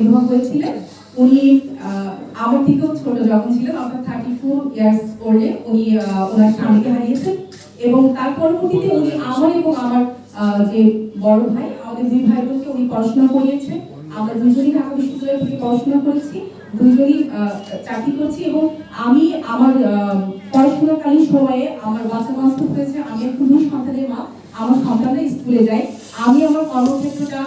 বিধবা হয়েছিলেন। উনি আমার থেকেও ছোট যখন ছিলেন অর্থাৎ থার্টি ফোর ইয়ার্স ওল্ডে উনি ওনার স্বামীকে হারিয়েছেন এবং তার পরবর্তীতে উনি আমার এবং আমার যে বড় ভাই, আমাদের দুই ভাই বোনকে উনি পড়াশোনা করিয়েছেন। আমরা দুজনই ঢাকা বিশ্ববিদ্যালয় থেকে পড়াশোনা করেছি, দুজনই চাকরি করছি এবং আমি আমার পড়াশোনাকালীন সময়ে আমার বাচ্চা বাস্তব হয়েছে, আমি দুই সন্তানের মা, আমার সন্তানরা স্কুলে যায়। আমি আমার কর্মক্ষেত্রটা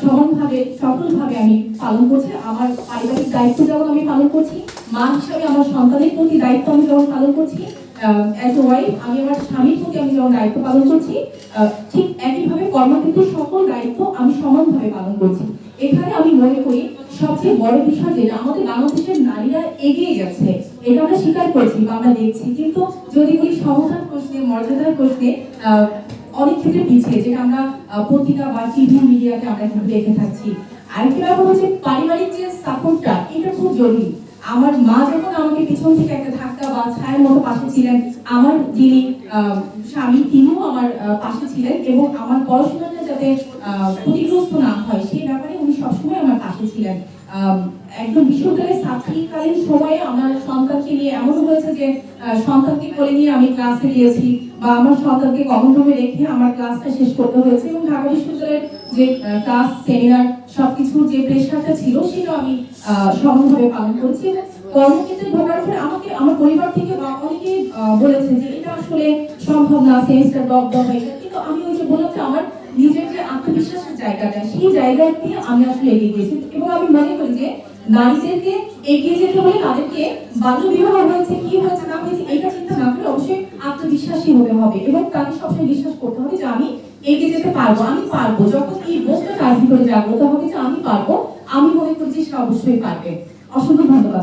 সমানভাবে, সফলভাবে আমি পালন করছি। আমার পারিবারিক দায়িত্ব যেমন আমি পালন করছি, মা হিসাবে আমার সন্তানের প্রতি দায়িত্ব আমি যেমন পালন করছি আমি আমার স্বামীর প্রতি আমি যেমন দায়িত্ব পালন করছি ঠিক একইভাবে কর্মক্ষেত্রের সকল দায়িত্ব আমি সমানভাবে পালন করছি। এখানে আমি মনে করি সবচেয়ে বড় বিষয় যেটা, আমাদের বাংলাদেশের নারীরা এগিয়ে গেছে। এটা আমরা স্বীকার করছি বা আমরা দেখছি। কিন্তু যদি বলি সমতার প্রশ্নে, মর্যাদার প্রশ্নে অনেক ক্ষেত্রে পিছিয়ে যেটা আমরা পত্রিকা বা টিভি মিডিয়াতে আমরা কিন্তু দেখে থাকছি আরেকটি ব্যাপার হচ্ছে পারিবারিক যে সাপোর্টটা এটা খুব জরুরি। আমার মা যখন আমাকে পিছন থেকে একটা ধাক্কা বা ছায়ের মতো পাশে ছিলেন, আমার যিনি স্বামী, তিনিও আমার পাশে ছিলেন এবং আমার পড়াশোনাটা যাতে ক্ষতিগ্রস্ত না হয় সেই ব্যাপারে উনি সবসময় আমার পাশে ছিলেন। একদম বিশ্ববিদ্যালয়ের ছাত্রীকালীন সময়ে আমার সন্তানকে নিয়ে এমন হয়েছে যে সন্তানকে কোলে নিয়ে আমি ক্লাসে গিয়েছি বা আমার সন্তানকে কমন রুমে রেখে আমার ক্লাসটা শেষ করতে হয়েছে এবং ঢাকা বিশ্ববিদ্যালয়ের যে ক্লাস সেমিনার সবকিছুর যে প্রেশারটা ছিল সেটা আমি সমানভাবে পালন করছি। কর্মক্ষেত্রে ঢোকার পরে আমাকে, আমার পরিবার থেকে বা অনেকে বলেছে যে, এটা আসলে সম্ভব না সেমিস্টার ডক ডক হয়ে কিন্তু আমি ওই যে বললাম যে, আমার আত্মবিশ্বাসের জায়গাটা, সেই জায়গাতে আমি আসলে এগিয়ে গেছি এবং আমি মনে করি যে নারীদেরকে এগিয়ে যেতে হলে তাদেরকে বাল্য বিবাহ হয়েছে, কি হয়েছে, না হয়েছে এটা চিন্তা না করে অবশ্যই আত্মবিশ্বাসী হতে হবে এবং তাকে সবসময় বিশ্বাস করতে হবে যে আমি এগিয়ে যেতে পারব, আমি পারব। যখন এই বোধটা তার ভিতরে জাগ্রত হবে যে আমি পারব, আমি মনে করি যে সে অবশ্যই পারবে। অসংখ্য ধন্যবাদ।